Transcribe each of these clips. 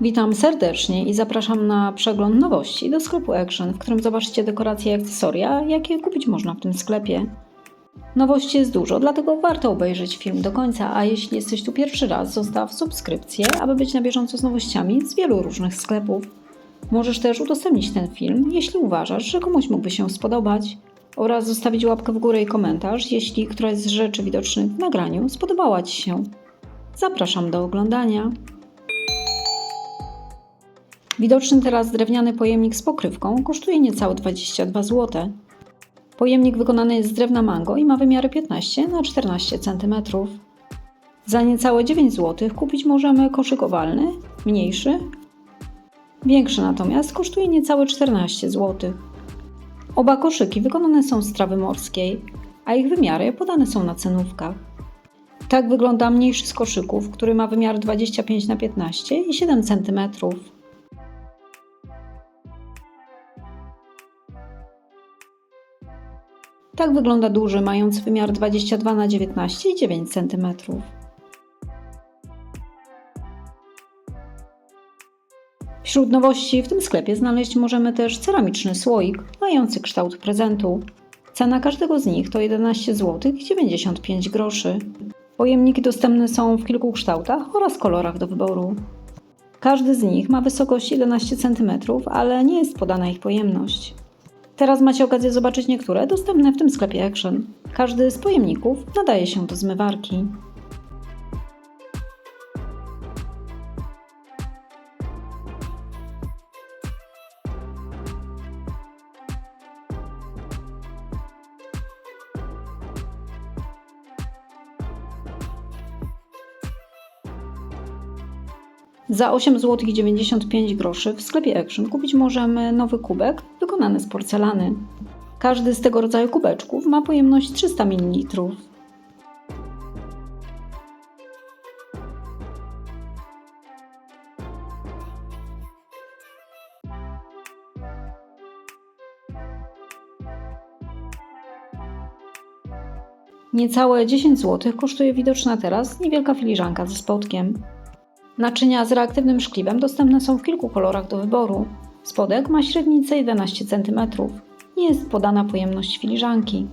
Witam serdecznie i zapraszam na przegląd nowości do sklepu Action, w którym zobaczycie dekoracje i akcesoria, jakie kupić można w tym sklepie. Nowości jest dużo, dlatego warto obejrzeć film do końca, a jeśli jesteś tu pierwszy raz, zostaw subskrypcję, aby być na bieżąco z nowościami z wielu różnych sklepów. Możesz też udostępnić ten film, jeśli uważasz, że komuś mógłby się spodobać, oraz zostawić łapkę w górę i komentarz, jeśli któraś z rzeczy widocznych w nagraniu spodobała Ci się. Zapraszam do oglądania. Widoczny teraz drewniany pojemnik z pokrywką kosztuje niecałe 22 zł. Pojemnik wykonany jest z drewna mango i ma wymiary 15 na 14 cm. Za niecałe 9 zł kupić możemy koszyk owalny, mniejszy. Większy natomiast kosztuje niecałe 14 zł. Oba koszyki wykonane są z trawy morskiej, a ich wymiary podane są na cenówkach. Tak wygląda mniejszy z koszyków, który ma wymiar 25 na 15 i 7 cm. Tak wygląda duży, mający wymiar 22 na 19 i 9 cm. Wśród nowości w tym sklepie znaleźć możemy też ceramiczny słoik mający kształt prezentu. Cena każdego z nich to 11 zł i 95 groszy. Pojemniki dostępne są w kilku kształtach oraz kolorach do wyboru. Każdy z nich ma wysokość 11 cm, ale nie jest podana ich pojemność. Teraz macie okazję zobaczyć niektóre dostępne w tym sklepie Action. Każdy z pojemników nadaje się do zmywarki. Za 8 zł 95 groszy w sklepie Action kupić możemy nowy kubek wykonany z porcelany. Każdy z tego rodzaju kubeczków ma pojemność 300 ml. Niecałe 10 zł kosztuje widoczna teraz niewielka filiżanka ze spodkiem. Naczynia z reaktywnym szkliwem dostępne są w kilku kolorach do wyboru. Spodek ma średnicę 11 cm. Nie jest podana pojemność filiżanki.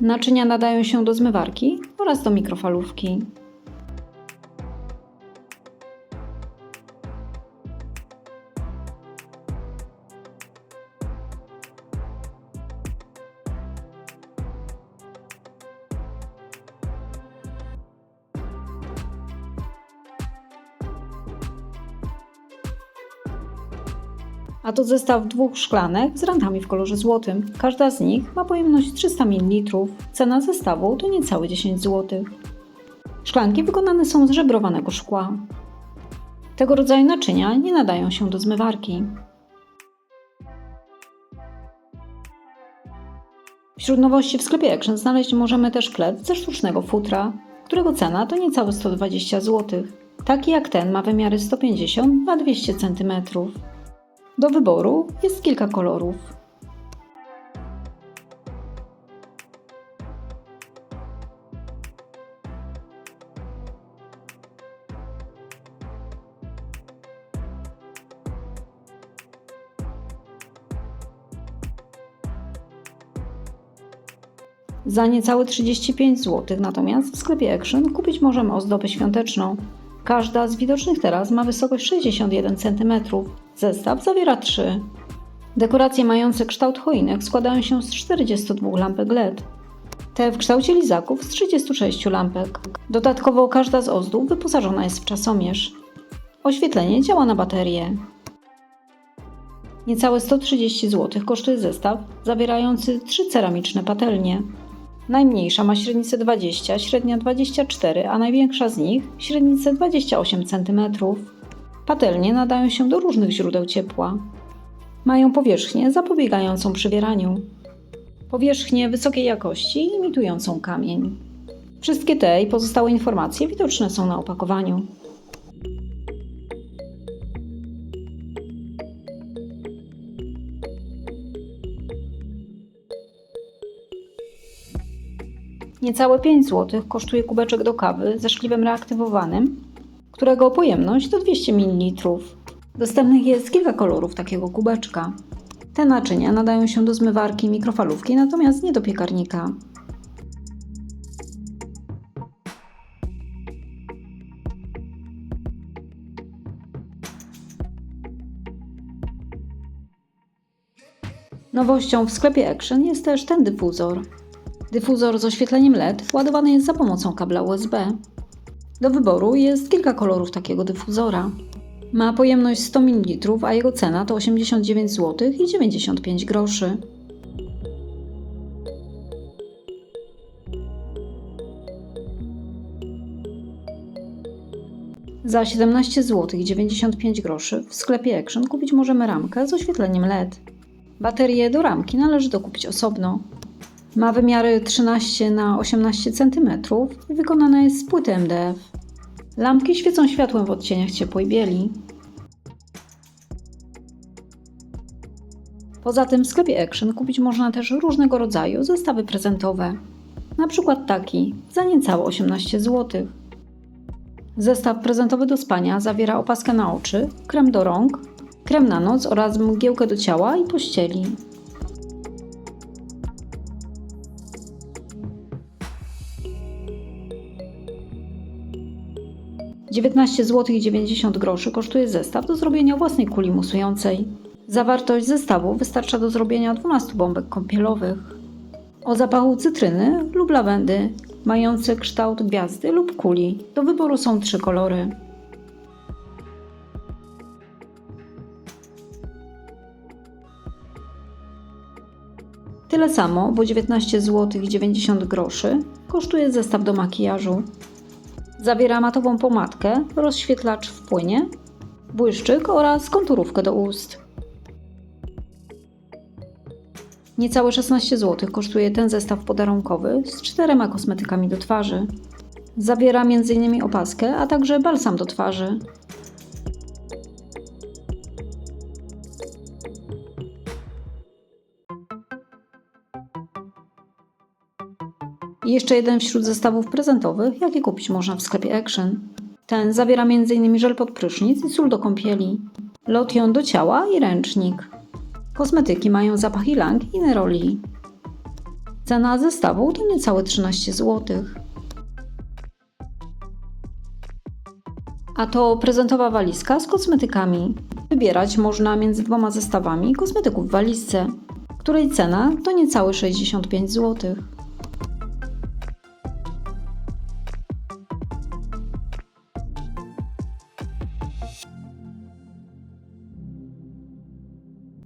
Naczynia nadają się do zmywarki oraz do mikrofalówki. A to zestaw dwóch szklanek z randami w kolorze złotym. Każda z nich ma pojemność 300 ml. Cena zestawu to niecałe 10 zł. Szklanki wykonane są z żebrowanego szkła. Tego rodzaju naczynia nie nadają się do zmywarki. Wśród nowości w sklepie Action znaleźć możemy też chleb ze sztucznego futra, którego cena to niecałe 120 zł. Taki jak ten ma wymiary 150 na 200 cm. Do wyboru jest kilka kolorów. Za niecałe 35 zł natomiast w sklepie Action kupić możemy ozdobę świąteczną. Każda z widocznych teraz ma wysokość 61 cm. Zestaw zawiera 3. Dekoracje mające kształt choinek składają się z 42 lampek LED. Te w kształcie lizaków z 36 lampek. Dodatkowo każda z ozdób wyposażona jest w czasomierz. Oświetlenie działa na baterię. Niecałe 130 zł kosztuje zestaw zawierający trzy ceramiczne patelnie. Najmniejsza ma średnicę 20, średnia 24, a największa z nich średnicę 28 cm. Patelnie nadają się do różnych źródeł ciepła. Mają powierzchnię zapobiegającą przywieraniu. Powierzchnię wysokiej jakości imitującą kamień. Wszystkie te i pozostałe informacje widoczne są na opakowaniu. Niecałe 5 zł kosztuje kubeczek do kawy ze szkliwem reaktywowanym którego pojemność to 200 ml. Dostępnych jest kilka kolorów takiego kubeczka. Te naczynia nadają się do zmywarki mikrofalówki, natomiast nie do piekarnika. Nowością w sklepie Action jest też ten dyfuzor. Dyfuzor z oświetleniem LED ładowany jest za pomocą kabla USB. Do wyboru jest kilka kolorów takiego dyfuzora. Ma pojemność 100 ml, a jego cena to 89 zł i 95 groszy. Za 17 zł i 95 groszy w sklepie Action kupić możemy ramkę z oświetleniem LED. Baterię do ramki należy dokupić osobno. Ma wymiary 13 na 18 cm i wykonana jest z płyty MDF. Lampki świecą światłem w odcieniach ciepłej bieli. Poza tym w sklepie Action kupić można też różnego rodzaju zestawy prezentowe. Na przykład taki za niecałe 18 zł. Zestaw prezentowy do spania zawiera opaskę na oczy, krem do rąk, krem na noc oraz mgiełkę do ciała i pościeli. Dziewiętnaście zł i 90 groszy kosztuje zestaw do zrobienia własnej kuli musującej. Zawartość zestawu wystarcza do zrobienia 12 bombek kąpielowych. O zapachu cytryny lub lawendy, mające kształt gwiazdy lub kuli. Do wyboru są trzy kolory. Tyle samo, bo 19 zł i 90 groszy kosztuje zestaw do makijażu. Zawiera matową pomadkę, rozświetlacz w płynie, błyszczyk oraz konturówkę do ust. Niecałe 16 zł kosztuje ten zestaw podarunkowy z czterema kosmetykami do twarzy. Zawiera m.in. opaskę, a także balsam do twarzy. Jeszcze jeden wśród zestawów prezentowych, jakie kupić można w sklepie Action. Ten zawiera m.in. żel pod prysznic i sól do kąpieli, lotion do ciała i ręcznik. Kosmetyki mają zapach ilang i neroli. Cena zestawu to niecałe 13 zł. A to prezentowa walizka z kosmetykami. Wybierać można między dwoma zestawami kosmetyków w walizce, której cena to niecałe 65 zł.